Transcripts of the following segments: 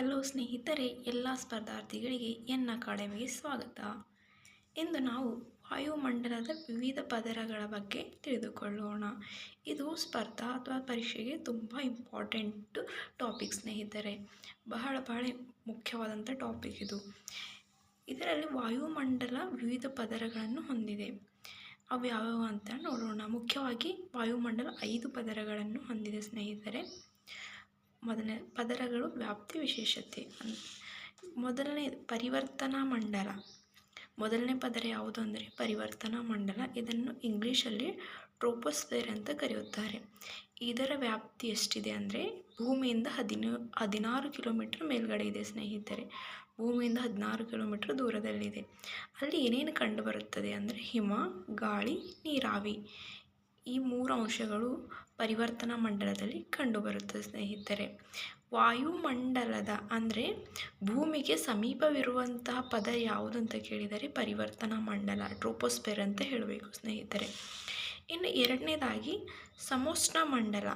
Hello ಸ್ನೇಹಿತರೆ, ಎಲ್ಲ ಸ್ಪರ್ಧಾರ್ಥಿಗಳಿಗೆ N ಅಕಾಡೆಮಿಗೆ ಸ್ವಾಗತ. ಇಂದು ನಾವು ವಾಯುಮಂಡಲದ ವಿವಿಧ ಪದರಗಳ ಬಗ್ಗೆ ತಿಳಿದುಕೊಳ್ಳೋಣ. ಇದು ಸ್ಪರ್ಧಾ ಅಥವಾ ಪರೀಕ್ಷೆಗೆ ತುಂಬ ಇಂಪಾರ್ಟೆಂಟ್ ಟಾಪಿಕ್ ಸ್ನೇಹಿತರೆ. ಬಹಳ ಬಹಳ ಮುಖ್ಯವಾದಂಥ ಟಾಪಿಕ್ ಇದು. ಇದರಲ್ಲಿ ವಾಯುಮಂಡಲ ವಿವಿಧ ಪದರಗಳನ್ನು ಹೊಂದಿದೆ. ಅವು ಯಾವ್ಯಾವ ಅಂತ ನೋಡೋಣ. ಮುಖ್ಯವಾಗಿ ವಾಯುಮಂಡಲ ಐದು ಪದರಗಳನ್ನು ಹೊಂದಿದೆ ಸ್ನೇಹಿತರೆ. ಮೊದಲನೇ ಪದರಗಳು ವ್ಯಾಪ್ತಿ ವಿಶೇಷತೆ ಮೊದಲನೇ ಪರಿವರ್ತನಾ ಮಂಡಲ. ಮೊದಲನೇ ಪದರ ಯಾವುದು ಅಂದರೆ ಪರಿವರ್ತನಾ ಮಂಡಲ. ಇದನ್ನು ಇಂಗ್ಲೀಷಲ್ಲಿ ಟ್ರೋಪೋಸ್ಫೇರ್ ಅಂತ ಕರೆಯುತ್ತಾರೆ. ಇದರ ವ್ಯಾಪ್ತಿ ಎಷ್ಟಿದೆ ಅಂದರೆ ಭೂಮಿಯಿಂದ ಹದಿನೂ, ಹದಿನಾರು ಕಿಲೋಮೀಟ್ರ್ ಮೇಲ್ಗಡೆ ಇದೆ ಸ್ನೇಹಿತರೆ. ಭೂಮಿಯಿಂದ ಹದಿನಾರು ಕಿಲೋಮೀಟ್ರ್ ದೂರದಲ್ಲಿದೆ. ಅಲ್ಲಿ ಏನೇನು ಕಂಡುಬರುತ್ತದೆ ಅಂದರೆ ಹಿಮ, ಗಾಳಿ, ನೀರಾವಿ. ಈ ಮೂರು ಅಂಶಗಳು ಪರಿವರ್ತನಾ ಮಂಡಲದಲ್ಲಿ ಕಂಡುಬರುತ್ತದೆ, ಸ್ನೇಹಿತರೆ. ವಾಯುಮಂಡಲದ, ಅಂದರೆ ಭೂಮಿಗೆ ಸಮೀಪವಿರುವಂತಹ ಪದ ಯಾವುದು ಅಂತ ಕೇಳಿದರೆ ಪರಿವರ್ತನಾ ಮಂಡಲ ಟ್ರೋಪೋಸ್ಪೇರ್ ಅಂತ ಹೇಳಬೇಕು, ಸ್ನೇಹಿತರೆ. ಇನ್ನು ಎರಡನೇದಾಗಿ ಸಮೋಷ್ಣ ಮಂಡಲ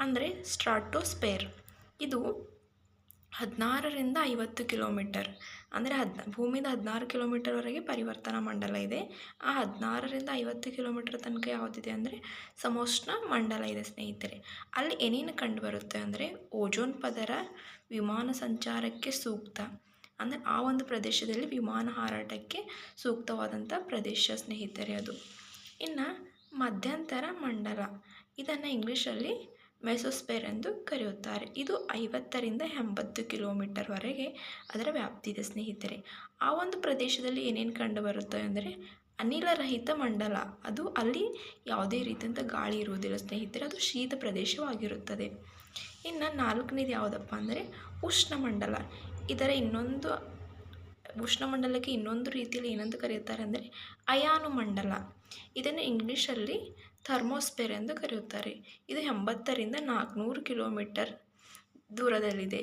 ಅಂದರೆ ಸ್ಟ್ರಾಟೋಸ್ಪೇರ್ ಇದು ಹದಿನಾರರಿಂದ ಐವತ್ತು ಕಿಲೋಮೀಟರ್. ಅಂದರೆ ಹದ್ ಭೂಮಿಯಿಂದ ಹದಿನಾರು ಕಿಲೋಮೀಟರ್ವರೆಗೆ ಪರಿವರ್ತನಾ ಮಂಡಲ ಇದೆ. ಆ ಹದಿನಾರರಿಂದ ಐವತ್ತು ಕಿಲೋಮೀಟರ್ ತನಕ ಯಾವುದಿದೆ ಅಂದರೆ ಸಮೋಷ್ಣ ಮಂಡಲ ಇದೆ ಸ್ನೇಹಿತರೆ. ಅಲ್ಲಿ ಏನೇನು ಕಂಡುಬರುತ್ತೆ ಅಂದರೆ ಓಜೋನ್ ಪದರ ವಿಮಾನ ಸಂಚಾರಕ್ಕೆ ಸೂಕ್ತ. ಅಂದರೆ ಆ ಒಂದು ಪ್ರದೇಶದಲ್ಲಿ ವಿಮಾನ ಹಾರಾಟಕ್ಕೆ ಸೂಕ್ತವಾದಂಥ ಪ್ರದೇಶ ಸ್ನೇಹಿತರೆ ಅದು. ಇನ್ನು ಮಧ್ಯಂತರ ಮಂಡಲ. ಇದನ್ನು ಇಂಗ್ಲೀಷಲ್ಲಿ ಮೆಸೋಸ್ಪೇರ್ ಎಂದು ಕರೆಯುತ್ತಾರೆ. ಇದು ಐವತ್ತರಿಂದ ಎಂಬತ್ತು ಕಿಲೋಮೀಟರ್ವರೆಗೆ ಅದರ ವ್ಯಾಪ್ತಿ ಇದೆ ಸ್ನೇಹಿತರೆ. ಆ ಒಂದು ಪ್ರದೇಶದಲ್ಲಿ ಏನೇನು ಕಂಡುಬರುತ್ತೆ ಅಂದರೆ ಅನಿಲರಹಿತ ಮಂಡಲ. ಅದು ಅಲ್ಲಿ ಯಾವುದೇ ರೀತಿಯಂಥ ಗಾಳಿ ಇರುವುದಿಲ್ಲ ಸ್ನೇಹಿತರೆ. ಅದು ಶೀತ ಪ್ರದೇಶವಾಗಿರುತ್ತದೆ. ಇನ್ನು ನಾಲ್ಕನೇದು ಯಾವುದಪ್ಪ ಅಂದರೆ ಉಷ್ಣಮಂಡಲ. ಇದರ ಇನ್ನೊಂದು ಉಷ್ಣಮಂಡಲಕ್ಕೆ ಇನ್ನೊಂದು ರೀತಿಯಲ್ಲಿ ಏನಂತ ಕರೆಯುತ್ತಾರೆ ಅಂದರೆ ಅಯಾನು ಮಂಡಲ ಇದನ್ನು ಇಂಗ್ಲೀಷಲ್ಲಿ ಥರ್ಮೋಸ್ಪೇರ್ ಎಂದು ಕರೆಯುತ್ತಾರೆ. ಇದು ಎಂಬತ್ತರಿಂದ ನಾಲ್ಕುನೂರು ಕಿಲೋಮೀಟರ್ ದೂರದಲ್ಲಿದೆ.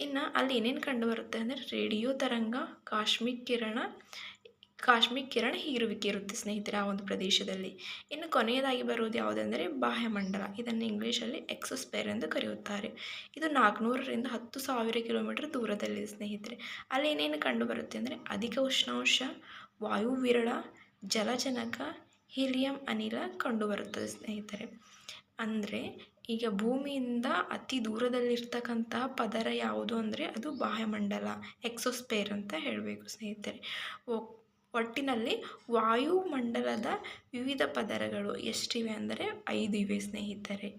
ಇನ್ನು ಅಲ್ಲಿ ಏನೇನು ಕಂಡುಬರುತ್ತೆ ಅಂದರೆ ರೇಡಿಯೋ ತರಂಗ ಕಾಶ್ಮೀರ್ ಕಿರಣ ಕಾಶ್ಮೀರ್ ಕಿರಣ ಹೀರುವಿಕೆ ಇರುತ್ತೆ ಸ್ನೇಹಿತರೆ ಆ ಒಂದು ಪ್ರದೇಶದಲ್ಲಿ. ಇನ್ನು ಕೊನೆಯದಾಗಿ ಬರುವುದು ಯಾವುದೆಂದರೆ ಬಾಹ್ಯಮಂಡಲ. ಇದನ್ನು ಇಂಗ್ಲೀಷಲ್ಲಿ ಎಕ್ಸೋಸ್ಪೇರ್ ಎಂದು ಕರೆಯುತ್ತಾರೆ. ಇದು ನಾಲ್ಕುನೂರರಿಂದ ಹತ್ತು ಸಾವಿರ ಕಿಲೋಮೀಟರ್ ದೂರದಲ್ಲಿದೆ ಸ್ನೇಹಿತರೆ. ಅಲ್ಲಿ ಏನೇನು ಕಂಡುಬರುತ್ತೆ ಅಂದರೆ ಅಧಿಕ ಉಷ್ಣಾಂಶ ವಾಯು ವಿರಳ ಜಲಜನಕ, ಹೀಲಿಯಂ ಅನಿಲ ಕಂಡುಬರುತ್ತದೆ ಸ್ನೇಹಿತರೆ. ಅಂದರೆ ಈಗ ಭೂಮಿಯಿಂದ ಅತಿ ದೂರದಲ್ಲಿರ್ತಕ್ಕಂತಹ ಪದರ ಯಾವುದು ಅಂದರೆ ಅದು ಬಾಹ್ಯಮಂಡಲ ಎಕ್ಸೋಸ್ಪೇರ್ ಅಂತ ಹೇಳಬೇಕು ಸ್ನೇಹಿತರೆ. ಒಟ್ಟಿನಲ್ಲಿ ವಾಯುಮಂಡಲದ ವಿವಿಧ ಪದರಗಳು ಎಷ್ಟಿವೆ ಅಂದರೆ ಐದು ಇವೆ ಸ್ನೇಹಿತರೆ.